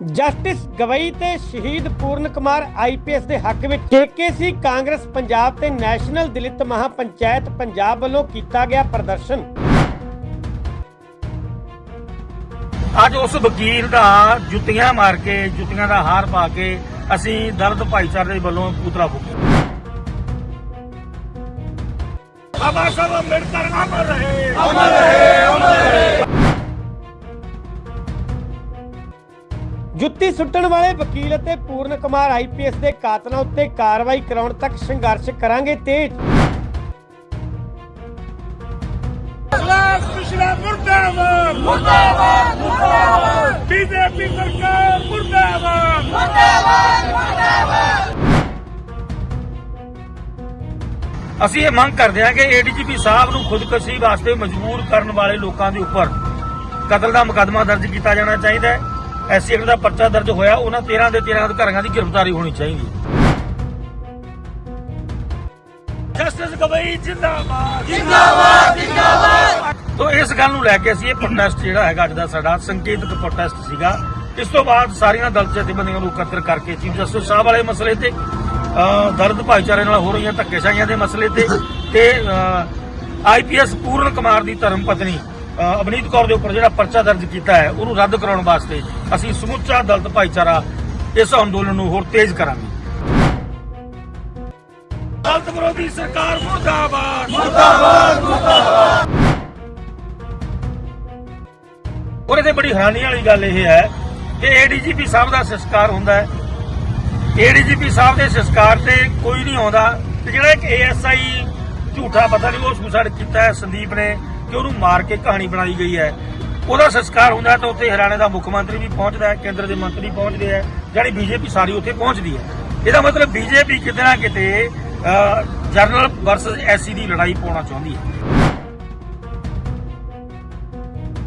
Justice Gavai ਤੇ ਸ਼ਹੀਦ ਪੂਰਨ Kumar IPS ਦੇ ਹੱਕ ਵਿੱਚ ਕੇਕੇਸੀ ਕਾਂਗਰਸ ਪੰਜਾਬ ਤੇ ਨੈਸ਼ਨਲ ਦਲਿਤ ਮਹਾਪੰਚਾਇਤ ਪੰਜਾਬ ਵੱਲੋਂ ਕੀਤਾ ਗਿਆ ਪ੍ਰਦਰਸ਼ਨ। ਅੱਜ ਉਸ ਵਕੀਲ ਦਾ ਜੁੱਤੀਆਂ ਮਾਰ ਕੇ ਜੁੱਤੀਆਂ ਦਾ ਹਾਰ ਪਾ ਕੇ ਅਸੀਂ ਦਰਦ ਭਾਈਚਾਰੇ ਦੇ ਵੱਲੋਂ ਪੂਤਰਾ ਫੂਕਿਆ। ਬਾਬਾ ਸਾਹਿਬ ਅੰਬੇਡਕਰ ਅਮਰ ਰਹੇ ਅਮਰ ਰਹੇ। ਜੁੱਤੀ ਸੁੱਟਣ ਵਾਲੇ ਵਕੀਲ ਅਤੇ ਪੂਰਨ ਕੁਮਾਰ ਆਈਪੀਐਸ ਦੇ ਕਾਤਲਾਂ ਉੱਤੇ ਕਾਰਵਾਈ ਕਰਾਉਣ ਤੱਕ ਸੰਘਰਸ਼ ਕਰਾਂਗੇ ਤੇਜ਼। ਖਿਲਾਫ ਪਿਛਲਾ ਮੁਰਦਾਬਾਦ। ਮੁਰਦਾਬਾਦ ਮੁਰਦਾਬਾਦ। ਬੀਜੇਪੀ ਸਰਕਾਰ ਮੁਰਦਾਬਾਦ। ਅਸੀਂ ਇਹ ਮੰਗ ਕਰਦੇ ਹਾਂ ਕਿ ਏਡੀਜੀਪੀ ਸਾਹਿਬ ਨੂੰ ਖੁਦਕੁਸ਼ੀ ਵਾਸਤੇ ਮਜਬੂਰ ਕਰਨ ਵਾਲੇ ਲੋਕਾਂ ਦੇ ਉੱਪਰ ਕਤਲ ਦਾ ਮੁਕੱਦਮਾ ਦਰਜ ਕੀਤਾ ਜਾਣਾ ਚਾਹੀਦਾ ਹੈ। ਐਸਸੀ ਐਕਟ ਦਾ ਪਰਚਾ ਦਰਜ ਹੋਇਆ ਉਹਨਾਂ 13 ਦੇ 13 ਅਧਿਕਾਰੀਆਂ ਦੀ ਗ੍ਰਿਫਤਾਰੀ ਹੋਣੀ ਚਾਹੀਦੀ। ਜਸਟਿਸ ਗਵਈ ਜਿੰਦਾਬਾਦ। ਜਿੰਦਾਬਾਦ ਜਿੰਦਾਬਾਦ! ਤੋਂ ਇਸ ਗੱਲ ਨੂੰ ਲੈ ਕੇ ਅਸੀਂ ਇਹ ਪ੍ਰੋਟੈਸਟ ਜਿਹੜਾ ਹੈਗਾ ਅੱਜ ਦਾ ਸਾਡਾ ਸੰਕੇਤਕ ਪ੍ਰੋਟੈਸਟ ਸੀਗਾ। ਇਸ ਤੋਂ ਬਾਅਦ ਸਾਰੀਆਂ ਦਲ ਜਥੇਬੰਦੀਆਂ ਨੂੰ ਇਕੱਤਰ ਕਰਕੇ ਚੀਫ ਜਸਟਿਸ ਸਾਹਿਬ ਵਾਲੇ ਮਸਲੇ ਤੇ ਦਰਦ ਭਾਈਚਾਰੇ ਨਾਲ ਹੋ ਰਹੀਆਂ ਧੱਕੇਸ਼ਾਹੀਆਂ ਦੇ ਮਸਲੇ ਤੇ ਤੇ ਆਈਪੀਐਸ ਪੂਰਨ ਕੁਮਾਰ ਦੀ ਧਰਮ ਪਤਨੀ ਅਵਨੀਤ ਕੌਰ ਦੇ ਉੱਪਰ ਜਿਹੜਾ ਪਰਚਾ ਦਰਜ ਕੀਤਾ ਹੈ ਉਹਨੂੰ ਰੱਦ ਕਰਾਉਣ ਵਾਸਤੇ ਅਸੀਂ ਸਮੁੱਚਾ ਦਲਿਤ ਭਾਈਚਾਰਾ ਇਸ ਅੰਦੋਲਨ ਨੂੰ ਹੋਰ ਤੇਜ਼ ਕਰਾਂਗੇ। ਦਲਿਤ ਵਿਰੋਧੀ ਸਰਕਾਰ ਮੁਰਦਾਬਾਦ। ਮੁਰਦਾਬਾਦ ਮੁਰਦਾਬਾਦ। ਉਹਦੇ ਤੇ ਬੜੀ ਹੈਰਾਨੀ ਵਾਲੀ ਗੱਲ ਇਹ ਹੈ ਕਿ ਏਡੀਜੀਪੀ ਸਾਹਿਬ ਦਾ ਸੰਸਕਾਰ ਹੁੰਦਾ ਹੈ। ਏਡੀਜੀਪੀ ਸਾਹਿਬ ਦੇ ਸੰਸਕਾਰ ਤੇ ਕੋਈ ਨਹੀਂ ਆਉਂਦਾ ਤੇ ਜਿਹੜਾ ਇੱਕ ਏਐਸਆਈ ਝੂਠਾ ਪਤਾ ਨਹੀਂ ਉਹ ਸੁਸਾਈਡ ਕੀਤਾ ਹੈ ਸੰਦੀਪ ਨੇ। ਕਿ ਉਹਨੂੰ ਮਾਰ ਕੇ ਕਹਾਣੀ ਬਣਾਈ ਗਈ ਹੈ। ਉਹਦਾ ਸੰਸਕਾਰ ਹੁੰਦਾ ਤਾਂ ਉੱਥੇ ਹਰਿਆਣੇ ਦਾ ਮੁੱਖ ਮੰਤਰੀ ਵੀ ਪਹੁੰਚਦਾ ਹੈ ਕੇਂਦਰ ਦੇ ਮੰਤਰੀ ਪਹੁੰਚਦੇ ਹੈ ਜਿਹੜੀ ਬੀਜੇਪੀ ਸਾਰੀ ਉੱਥੇ ਪਹੁੰਚਦੀ ਹੈ। ਇਹਦਾ ਮਤਲਬ ਬੀਜੇਪੀ ਕਿਤੇ ਨਾ ਕਿਤੇ ਜਨਰਲ ਵਰਸਸ ਐਸਸੀ ਦੀ ਲੜਾਈ ਪਾਉਣਾ ਚਾਹੁੰਦੀ ਹੈ।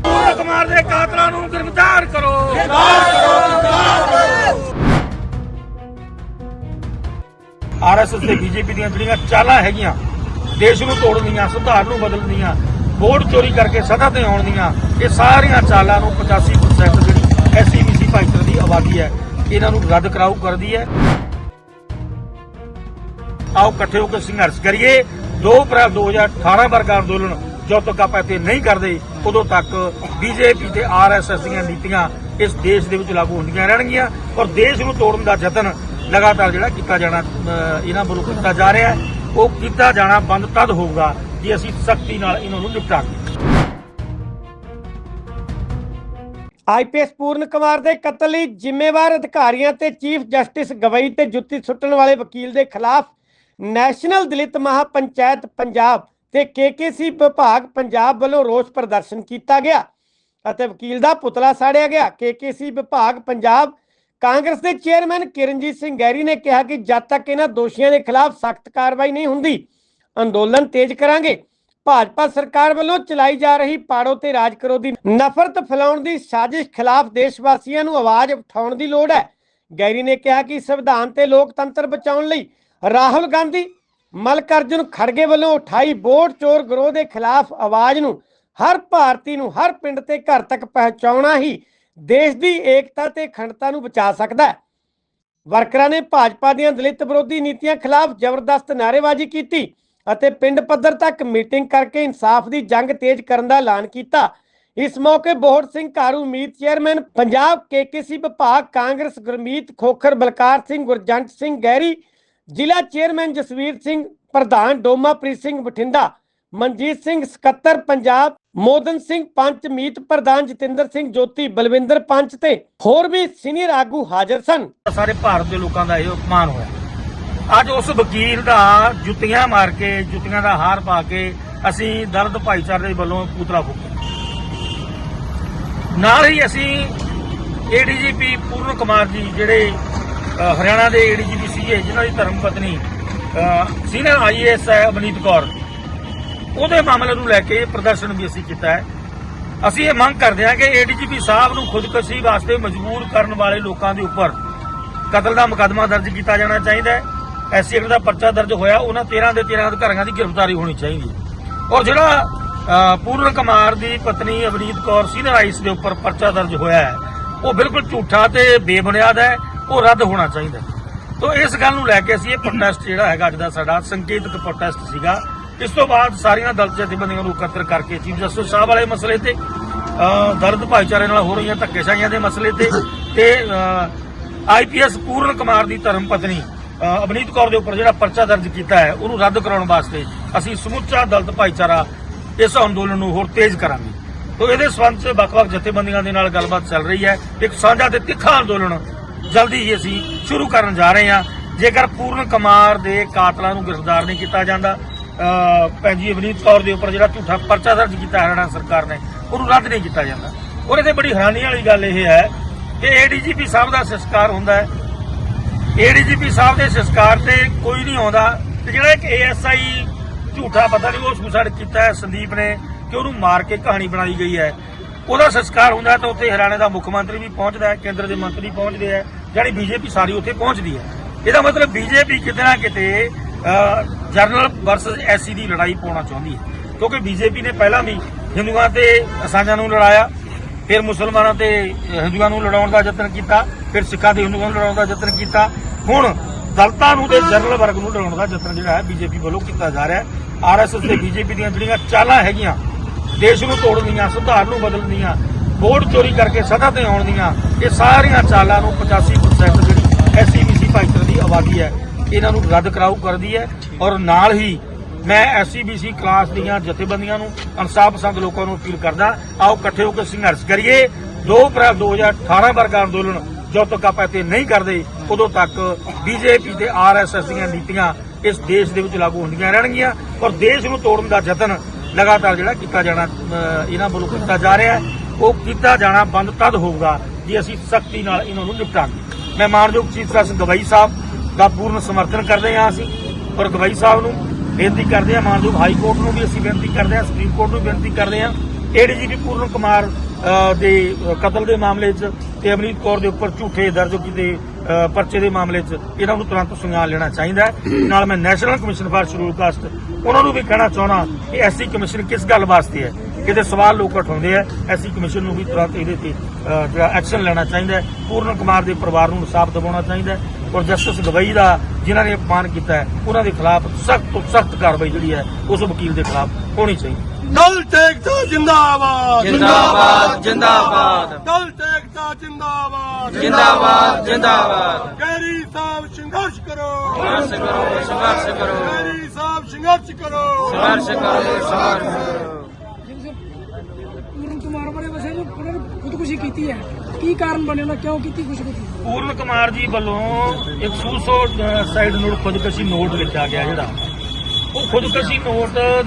ਪੂਰਨ ਕੁਮਾਰ ਦੇ ਕਾਤਲਾਂ ਨੂੰ ਗ੍ਰਿਫਤਾਰ ਕਰੋ। ਆਰਐਸਐਸ ਤੇ ਬੀਜੇਪੀ ਦੀਆਂ ਜਿਹੜੀਆਂ ਚਾਲਾਂ ਹੈਗੀਆਂ ਦੇਸ਼ ਨੂੰ ਤੋੜਨ ਦੀਆਂ ਸੁਧਾਰ ਨੂੰ ਬਦਲਣ ਦੀਆਂ ਵੋਟ ਚੋਰੀ ਕਰਕੇ ਸਦਾ ਤੇ ਆਉਣ ਦੀਆਂ ਇਹ ਸਾਰੀਆਂ ਚਾਲਾਂ ਨੂੰ 85% ਜਿਹੜੀ ਐਸਸੀਬੀਸੀ ਭਾਈਚਾਰੇ ਦੀ ਆਬਾਦੀ ਹੈ, ਇਹਨਾਂ ਨੂੰ ਰੱਦ ਕਰਾਊ ਕਰਦੀ ਹੈ। ਆਓ ਇਕੱਠੇ ਹੋ ਕੇ ਸੰਘਰਸ਼ ਕਰੀਏ। 2 ਅਪ੍ਰੈਲ 2018 ਵਰਗਾ ਅੰਦੋਲਨ ਜਦੋਂ ਤੱਕ ਆਪਾਂ ਇੱਥੇ ਨਹੀਂ ਕਰਦੇ, ਉਦੋਂ ਤੱਕ ਬੀਜੇਪੀ ਤੇ ਆਰਐਸਐਸ ਦੀਆਂ ਨੀਤੀਆਂ ਇਸ ਦੇਸ਼ ਦੇ ਵਿੱਚ ਲਾਗੂ ਹੁੰਦੀਆਂ ਰਹਿਣਗੀਆਂ ਔਰ ਦੇਸ਼ ਨੂੰ ਤੋੜਨ ਦਾ ਯਤਨ ਲਗਾਤਾਰ ਜਿਹੜਾ ਕੀਤਾ ਜਾਣਾ ਇਹਨਾਂ ਵੱਲੋਂ ਕੀਤਾ ਜਾ ਰਿਹਾ ਹੈ। ਉਹ ਕੀਤਾ ਜਾਣਾ ਬੰਦ ਤਦ ਹੋਊਗਾ ਜੇ ਅਸੀਂ ਸਖਤੀ ਨਾਲ ਇਹਨਾਂ ਨੂੰ ਨਿਪਟਾਂਗੇ ਆਈਪੀਐਸ ਪੂਰਨ ਕੁਮਾਰ ਦੇ ਕਤਲ ਲਈ ਜ਼ਿੰਮੇਵਾਰ ਅਧਿਕਾਰੀਆਂ ਤੇ ਚੀਫ ਜਸਟਿਸ ਗਵਈ ਤੇ ਜੁੱਤੀ ਸੁੱਟਣ ਵਾਲੇ ਵਕੀਲ ਦੇ ਖਿਲਾਫ ਨੈਸ਼ਨਲ ਦਲਿਤ ਮਹਾਪੰਚਾਇਤ ਪੰਜਾਬ ਤੇ ਕੇਕੇਸੀ ਵਿਭਾਗ ਪੰਜਾਬ ਵੱਲੋਂ ਰੋਸ ਪ੍ਰਦਰਸ਼ਨ ਕੀਤਾ ਗਿਆ ਅਤੇ ਵਕੀਲ ਦਾ ਪੁਤਲਾ ਸਾੜਿਆ ਗਿਆ। ਕੇਕੇਸੀ ਵਿਭਾਗ ਪੰਜਾਬ ਕਾਂਗਰਸ ਦੇ ਚੇਅਰਮੈਨ ਕਿਰਨਜੀਤ ਸਿੰਘ ਗੈਰੀ ਨੇ ਕਿਹਾ ਕਿ ਜਦ ਤੱਕ ਇਹਨਾਂ ਦੋਸ਼ੀਆਂ ਦੇ ਖਿਲਾਫ ਸਖਤ ਕਾਰਵਾਈ ਨਹੀਂ ਹੁੰਦੀ ਅੰਦੋਲਨ ਤੇਜ਼ ਕਰਾਂਗੇ। ਭਾਜਪਾ ਸਰਕਾਰ ਵੱਲੋਂ ਚਲਾਈ ਜਾ ਰਹੀ ਪਾੜੋ ਤੇ ਰਾਜ ਕਰੋ ਦੀ ਨਫ਼ਰਤ ਫੈਲਾਉਣ ਦੀ ਸਾਜ਼ਿਸ਼ ਖਿਲਾਫ ਦੇਸ਼ ਵਾਸੀਆਂ ਨੂੰ ਆਵਾਜ਼ ਉਠਾਉਣ ਦੀ ਲੋੜ ਹੈ। ਗੈਰੀ ਨੇ ਕਿਹਾ ਕਿ ਸੰਵਿਧਾਨ ਤੇ ਲੋਕਤੰਤਰ ਬਚਾਉਣ ਲਈ ਰਾਹੁਲ ਗਾਂਧੀ, ਮਲਕਰਜੁਨ ਖੜਗੇ ਵੱਲੋਂ ਉਠਾਈ ਵੋਟ ਚੋਰ ਗਰੋਹ ਦੇ ਖਿਲਾਫ ਆਵਾਜ਼ ਨੂੰ ਹਰ ਭਾਰਤੀ ਨੂੰ ਹਰ ਪਿੰਡ ਤੇ ਘਰ ਤੱਕ ਪਹੁੰਚਾਉਣਾ ਹੀ ਦੇਸ਼ ਦੀ ਏਕਤਾ ਤੇ ਅਖੰਡਤਾ ਨੂੰ ਬਚਾ ਸਕਦਾ ਹੈ। ਵਰਕਰਾਂ ਨੇ ਭਾਜਪਾ ਦੀਆਂ ਦਲਿਤ ਵਿਰੋਧੀ ਨੀਤੀਆਂ ਖਿਲਾਫ ਜ਼ਬਰਦਸਤ ਨਾਅਰੇਬਾਜ਼ੀ ਕੀਤੀ। ਅਤੇ ਪਿੰਡ ਪੱਧਰ ਤੱਕ ਮੀਟਿੰਗ ਕਰਕੇ ਇਨਸਾਫ ਦੀ ਜੰਗ ਤੇਜ਼ ਕਰਨ ਦਾ ਐਲਾਨ ਕੀਤਾ। ਇਸ ਮੌਕੇ ਬੋਹੜ ਸਿੰਘ ਕਾਰੂ ਮੀਤ ਚੇਅਰਮੈਨ, ਪੰਜਾਬ ਕੇਕੇਸੀ ਵਿਭਾਗ, ਕਾਂਗਰਸ ਗੁਰਮੀਤ ਖੋਖਰ, ਬਲਕਾਰ ਸਿੰਘ, ਗੁਰਜੰਟ ਸਿੰਘ ਗਹਿਰੀ, ਜ਼ਿਲ੍ਹਾ ਚੇਅਰਮੈਨ ਜਸਵੀਰ ਸਿੰਘ, ਪ੍ਰਧਾਨ ਡੋਮਾਪ੍ਰੀਤ ਸਿੰਘ ਬਠਿੰਡਾ, ਮਨਜੀਤ ਸਿੰਘ ਸਕੱਤਰ, ਪੰਜਾਬ ਮੋਦਨ ਸਿੰਘ ਪੰਚ, ਮੀਤ ਪ੍ਰਧਾਨ ਜਤਿੰਦਰ ਸਿੰਘ ਜੋਤੀ, ਬਲਵਿੰਦਰ ਪੰਚ ਤੇ ਹੋਰ ਵੀ ਸੀਨੀਅਰ ਆਗੂ ਹਾਜ਼ਰ ਸਨ। ਸਾਰੇ ਭਾਰਤ ਦੇ ਲੋਕਾਂ ਦਾ ਇਹ ਅਪਮਾਨ ਹੋਇਆ। ਅੱਜ ਉਸ ਵਕੀਲ ਦਾ ਜੁੱਤੀਆਂ ਮਾਰ ਕੇ, ਜੁੱਤੀਆਂ ਦਾ ਹਾਰ ਪਾ ਕੇ ਅਸੀਂ ਦਰਦ ਭਾਈਚਾਰੇ ਦੇ ਵੱਲੋਂ ਪੂਤਲਾ ਫੂਕਿਆ। ਨਾਲ ਹੀ ਅਸੀਂ ਏਡੀਜੀਪੀ ਪੂਰਨ ਕੁਮਾਰ ਜੀ, ਜਿਹੜੇ ਹਰਿਆਣਾ ਦੇ ਏਡੀਜੀਪੀ ਸੀਗੇ, ਜਿਨ੍ਹਾਂ ਦੀ ਧਰਮ ਪਤਨੀ ਸੀਨੀਅਰ ਆਈਏਐਸ ਹੈ ਅਵਨੀਤ ਕੌਰ, ਉਹਦੇ ਮਾਮਲੇ ਨੂੰ ਲੈ ਕੇ ਪ੍ਰਦਰਸ਼ਨ ਵੀ ਅਸੀਂ ਕੀਤਾ ਹੈ। ਅਸੀਂ ਇਹ ਮੰਗ ਕਰਦੇ ਹਾਂ ਕਿ ਏਡੀਜੀਪੀ ਸਾਹਿਬ ਨੂੰ ਖੁਦਕੁਸ਼ੀ ਵਾਸਤੇ ਮਜਬੂਰ ਕਰਨ ਵਾਲੇ ਲੋਕਾਂ ਦੇ ਉੱਪਰ ਕਤਲ ਦਾ ਮੁਕੱਦਮਾ ਦਰਜ ਕੀਤਾ ਜਾਣਾ ਚਾਹੀਦਾ ਹੈ। ਐਸਸੀ ਐਕਟ ਦਾ ਪਰਚਾ ਦਰਜ ਹੋਇਆ ਉਹਨਾਂ 13 ਦੇ 13 ਅਧਿਕਾਰੀਆਂ ਦੀ ਗ੍ਰਿਫਤਾਰੀ ਹੋਣੀ ਚਾਹੀਦੀ ਹੈ। ਔਰ ਜਿਹੜਾ ਪੂਰਨ ਕੁਮਾਰ ਦੀ ਪਤਨੀ ਅਵਨੀਤ ਕੌਰ ਸੀਨੀਅਰ ਆਈਸ ਦੇ ਉੱਪਰ ਪਰਚਾ ਦਰਜ ਹੋਇਆ ਹੈ ਉਹ ਬਿਲਕੁਲ ਝੂਠਾ ਤੇ ਬੇਬੁਨਿਆਦ ਹੈ ਉਹ ਰੱਦ ਹੋਣਾ ਚਾਹੀਦਾ ਤੋ ਇਸ ਗੱਲ ਨੂੰ ਲੈ ਕੇ ਅਸੀਂ ਇਹ ਪ੍ਰੋਟੈਸਟ ਜਿਹੜਾ ਹੈਗਾ ਅੱਜ ਦਾ ਸਾਡਾ ਸੰਕੇਤਕ ਪ੍ਰੋਟੈਸਟ ਸੀਗਾ। ਇਸ ਤੋਂ ਬਾਅਦ ਸਾਰੀਆਂ ਦਲ ਜਥੇਬੰਦੀਆਂ ਨੂੰ ਇਕੱਤਰ ਕਰਕੇ ਚੀਫ ਜਸਟਿਸ ਸਾਹਿਬ ਵਾਲੇ ਮਸਲੇ ਤੇ ਅ, ਭਾਈਚਾਰੇ ਨਾਲ ਹੋ ਰਹੀਆਂ ਧੱਕੇਸ਼ਾਹੀਆਂ ਦੇ ਮਸਲੇ ਤੇ ਤੇ ਆਈਪੀਐਸ ਪੂਰਨ ਕੁਮਾਰ ਦੀ ਧਰਮ ਪਤਨੀ ਅਵਨੀਤ ਕੌਰ ਦੇ ਉੱਪਰ ਜਿਹੜਾ ਪਰਚਾ ਦਰਜ ਕੀਤਾ ਹੈ ਉਹਨੂੰ ਰੱਦ ਕਰਾਉਣ ਵਾਸਤੇ ਅਸੀਂ ਸਮੁੱਚਾ ਦਲਤ ਭਾਈਚਾਰਾ ਇਸ ਅੰਦੋਲਨ ਨੂੰ ਹੋਰ ਤੇਜ਼ ਕਰਾਂਗੇ। ਤੋ ਇਹਦੇ ਸੰਬੰਧ 'ਚ ਵੱਖ-ਵੱਖ ਜਥੇਬੰਦੀਆਂ ਦੇ ਨਾਲ ਗੱਲਬਾਤ ਚੱਲ ਰਹੀ ਹੈ। ਇੱਕ ਸਾਂਝਾ ਤੇ ਤਿੱਖਾ ਅੰਦੋਲਨ ਜਲਦੀ ਹੀ ਅਸੀਂ ਸ਼ੁਰੂ ਕਰਨ ਜਾ ਰਹੇ ਹਾਂ। ਜੇਕਰ ਪੂਰਨ ਕੁਮਾਰ ਦੇ ਕਾਤਲਾਂ ਨੂੰ ਗ੍ਰਿਫਤਾਰ ਨਹੀਂ ਕੀਤਾ ਜਾਂਦਾ ਅ, ਭੈਣ ਜੀ ਅਵਨੀਤ ਕੌਰ ਦੇ ਉੱਪਰ ਜਿਹੜਾ ਝੂਠਾ ਪਰਚਾ ਦਰਜ ਕੀਤਾ ਹਰਿਆਣਾ ਸਰਕਾਰ ਨੇ ਉਹਨੂੰ ਰੱਦ ਨਹੀਂ ਕੀਤਾ ਜਾਂਦਾ। ਔਰ ਇਹਦੇ ਬੜੀ ਹੈਰਾਨੀ ਵਾਲੀ ਗੱਲ ਇਹ ਹੈ ਕਿ ਏਡੀਜੀਪੀ ਸਾਹਿਬ ਦਾ ਸੰਸਕਾਰ ਹੁੰਦਾ ਹੈ। ਏਡੀਜੀਪੀ ਸਾਹਿਬ ਦੇ ਸੰਸਕਾਰ ਤੇ ਕੋਈ ਨਹੀਂ ਆਉਂਦਾ ਤੇ ਜਿਹੜਾ ਇੱਕ ਏਐਸਆਈ ਝੂਠਾ ਪਤਾ ਨਹੀਂ ਉਹ ਸੁਸਾਈਡ ਕੀਤਾ ਹੈ, ਸੰਦੀਪ ਨੇ ਕਿ ਉਹਨੂੰ ਮਾਰ ਕੇ ਕਹਾਣੀ ਬਣਾਈ ਗਈ ਹੈ। ਉਹਦਾ ਸੰਸਕਾਰ ਹੁੰਦਾ ਤਾਂ ਉੱਥੇ ਹਰਿਆਣੇ ਦਾ ਮੁੱਖ ਮੰਤਰੀ ਵੀ ਪਹੁੰਚਦਾ ਹੈ, ਕੇਂਦਰ ਦੇ ਮੰਤਰੀ ਪਹੁੰਚਦੇ ਹੈ ਜਿਹੜੀ ਬੀਜੇਪੀ ਸਾਰੀ ਉੱਥੇ ਪਹੁੰਚਦੀ ਹੈ। ਇਹਦਾ ਮਤਲਬ ਬੀਜੇਪੀ ਕਿਤੇ ਨਾ ਕਿਤੇ ਜਰਨਲ ਵਰਸਸ ਐਸਸੀ ਦੀ ਲੜਾਈ ਪਾਉਣਾ ਚਾਹੁੰਦੀ ਹੈ। ਕਿਉਂਕਿ ਬੀਜੇਪੀ ਨੇ ਪਹਿਲਾਂ ਵੀ ਹਿੰਦੂਆਂ ਤੇ ਅਸਾਂਜਾਂ ਨੂੰ ਲੜਾਇਆ, ਫਿਰ ਮੁਸਲਮਾਨਾਂ ਤੇ ਹਿੰਦੂਆਂ ਨੂੰ ਲੜਾਉਣ ਦਾ ਯਤਨ ਕੀਤਾ, ਫਿਰ ਸਿੱਖਾਂ ਤੇ ਹਿੰਦੂਆਂ ਨੂੰ ਲੜਾਉਣ ਦਾ ਯਤਨ ਕੀਤਾ ਹੁਣ ਦਲਤਾਂ ਨੂੰ ਤੇ ਜਨਰਲ ਵਰਗ ਨੂੰ ਲੜਾਉਣ ਦਾ ਯਤਨ ਜਿਹੜਾ ਹੈ ਬੀਜੇਪੀ ਵੱਲੋਂ ਕੀਤਾ ਜਾ ਰਿਹਾ ਹੈ। ਆਰਐਸਐਸ ਤੇ ਬੀਜੇਪੀ ਦੀਆਂ ਜਿਹੜੀਆਂ ਚਾਲਾਂ ਹੈਗੀਆਂ, ਦੇਸ਼ ਨੂੰ ਤੋੜਨ ਦੀਆਂ ਸੁਧਾਰ ਨੂੰ ਬਦਲਣ ਦੀਆਂ ਵੋਟ ਚੋਰੀ ਕਰਕੇ ਸਦਾ ਤੇ ਆਉਣ ਦੀਆਂ ਇਹ ਸਾਰੀਆਂ ਚਾਲਾਂ ਨੂੰ 85% ਜਿਹੜੀ ਐਸਸੀਬੀਸੀ ਭਾਈਚਾਰੇ ਦੀ ਆਬਾਦੀ ਹੈ, ਇਹਨਾਂ ਨੂੰ ਰੱਦ ਕਰਾਊ ਕਰਦੀ ਹੈ ਔਰ ਨਾਲ ਹੀ ਮੈਂ ਐਸਸੀਬੀਸੀ ਕਲਾਸ ਦੀਆਂ ਜਥੇਬੰਦੀਆਂ ਨੂੰ ਇਨਸਾਫ ਪਸੰਦ ਲੋਕਾਂ ਨੂੰ ਅਪੀਲ ਕਰਦਾ, ਆਓ ਇਕੱਠੇ ਹੋ ਕੇ ਸੰਘਰਸ਼ ਕਰੀਏ। 2 ਅਪ੍ਰੈਲ 2018 ਵਰਗਾ ਅੰਦੋਲਨ ਜਦੋਂ ਤੱਕ ਆਪਾਂ ਇੱਥੇ ਨਹੀਂ ਕਰਦੇ, ਉਦੋਂ ਤੱਕ ਬੀਜੇਪੀ ਤੇ ਆਰਐਸਐਸ ਦੀਆਂ ਨੀਤੀਆਂ ਇਸ ਦੇਸ਼ ਦੇ ਵਿੱਚ ਲਾਗੂ ਹੁੰਦੀਆਂ ਰਹਿਣਗੀਆਂ ਔਰ ਦੇਸ਼ ਨੂੰ ਤੋੜਨ ਦਾ ਯਤਨ ਲਗਾਤਾਰ ਜਿਹੜਾ ਕੀਤਾ ਜਾਣਾ ਇਹਨਾਂ ਵੱਲੋਂ ਕੀਤਾ ਜਾ ਰਿਹਾ ਉਹ ਕੀਤਾ ਜਾਣਾ ਬੰਦ ਤਦ ਹੋਊਗਾ ਜੇ ਅਸੀਂ ਸਖਤੀ ਨਾਲ ਇਹਨਾਂ ਨੂੰ ਨਿਪਟਾਂਗੇ। ਮੈਂ ਮਾਨਯੋਗ ਚੀਫ ਜਸਟਿਸ ਗਵਾਈ ਸਾਹਿਬ ਦਾ ਪੂਰਨ ਸਮਰਥਨ ਕਰਦੇ ਹਾਂ ਅਸੀਂ ਔਰ ਗਵਾਈ ਸਾਹਿਬ ਨੂੰ ਬੇਨਤੀ ਕਰਦੇ ਹਾਂ, ਮਾਨਯੋਗ ਹਾਈ ਕੋਰਟ ਨੂੰ ਵੀ ਅਸੀਂ ਬੇਨਤੀ ਕਰਦੇ ਹਾਂ, ਸੁਪਰੀਮ ਕੋਰਟ ਨੂੰ ਬੇਨਤੀ ਕਰਦੇ ਹਾਂ। ਏਡੀਜੀਪੀ ਪੂਰਨ ਕੁਮਾਰ ਦੇ ਕਤਲ ਦੇ ਮਾਮਲੇ 'ਚ ਤੇ ਅਮਰੀਤ ਕੌਰ ਦੇ ਉੱਪਰ ਝੂਠੇ ਦਰਜ ਕੀਤੇ ਪਰਚੇ ਦੇ ਮਾਮਲੇ 'ਚ ਇਹਨਾਂ ਨੂੰ ਤੁਰੰਤ ਸੰਗਾਨ ਲੈਣਾ ਚਾਹੀਦਾ ਨਾਲ ਮੈਂ national commission for scheduled caste ਉਹਨਾਂ ਨੂੰ ਵੀ ਕਹਿਣਾ ਚਾਹਣਾ ਕਿ ਐਸਸੀ ਕਮਿਸ਼ਨ ਕਿਸ ਗੱਲ ਵਾਸਤੇ ਹੈ? ਕਿਤੇ ਸਵਾਲ ਲੋਕ ਉਠਾਉਂਦੇ ਆ, ਐਸਸੀ ਕਮਿਸ਼ਨ ਨੂੰ ਵੀ ਤੁਰੰਤ ਇਹਦੇ ਤੇ ਜਿਹੜਾ ਐਕਸ਼ਨ ਲੈਣਾ ਚਾਹੀਦਾ ਪੂਰਨ ਕੁਮਾਰ ਦੇ ਪਰਿਵਾਰ ਨੂੰ ਇਨਸਾਫ ਦਿਵਾਉਣਾ ਚਾਹੀਦਾ ਔਰ ਜਸਟਿਸ ਗਵਈ ਦਾ ਜਿਨ੍ਹਾਂ ਨੇ ਅਪਮਾਨ ਕੀਤਾ ਉਹਨਾਂ ਦੇ ਖਿਲਾਫ ਸਖਤ ਤੋਂ ਸਖਤ ਕਾਰਵਾਈ ਜਿਹੜੀ ਹੈ, ਉਸ ਵਕੀਲ ਦੇ ਖਿਲਾਫ ਹੋਣੀ ਚਾਹੀਦੀ ਦਲ ਟੇਕਤਾ ਜਿੰਦਾਬਾਦ। ਜਿੰਦਾਬਾਦ ਜਿੰਦਾਬਾਦ। ਦਲ ਟੇਕਤਾ ਜਿੰਦਾਬਾਦ। ਜਿੰਦਾਬਾਦ ਜਿੰਦਾਬਾਦ। ਕੈਰੀ ਸਾਹਿਬ ਸੰਘਰਸ਼ ਕਰੋ। ਸੰਘਰਸ਼ ਕਰੋ ਸੰਘਰਸ਼ ਕਰੋ। ਕੈਰੀ ਸਾਹਿਬ ਸੰਘਰਸ਼ ਕਰੋ। ਸੰਘਰਸ਼ ਕਰੋ ਸੰਘਰਸ਼ ਕਰੋ। ਪੂਰਨ ਕੁਮਾਰ ਬਾਰੇ ਵਸੇ ਜੋ ਉਹਨਾਂ ਨੇ ਖੁਦਕੁਸ਼ੀ ਕੀਤੀ ਹੈ। ਕੀ ਕਾਰਨ ਬਣਿਆ ਉਹਨਾਂ? ਕਿਉਂ ਕੀਤੀ ਖੁਦਕੁਸ਼ੀ? ਪੂਰਨ ਕੁਮਾਰ ਜੀ ਵੱਲੋਂ ਇੱਕ ਸੂਸੋ ਸਾਈਡ ਨੋਟ ਖੁਦਕਸ਼ੀ ਨੋਟ ਲਿਖਿਆ ਗਿਆ ਜਿਹੜਾ। ਉਹ ਖੁਦਕਸ਼ੀ ਨੋਟ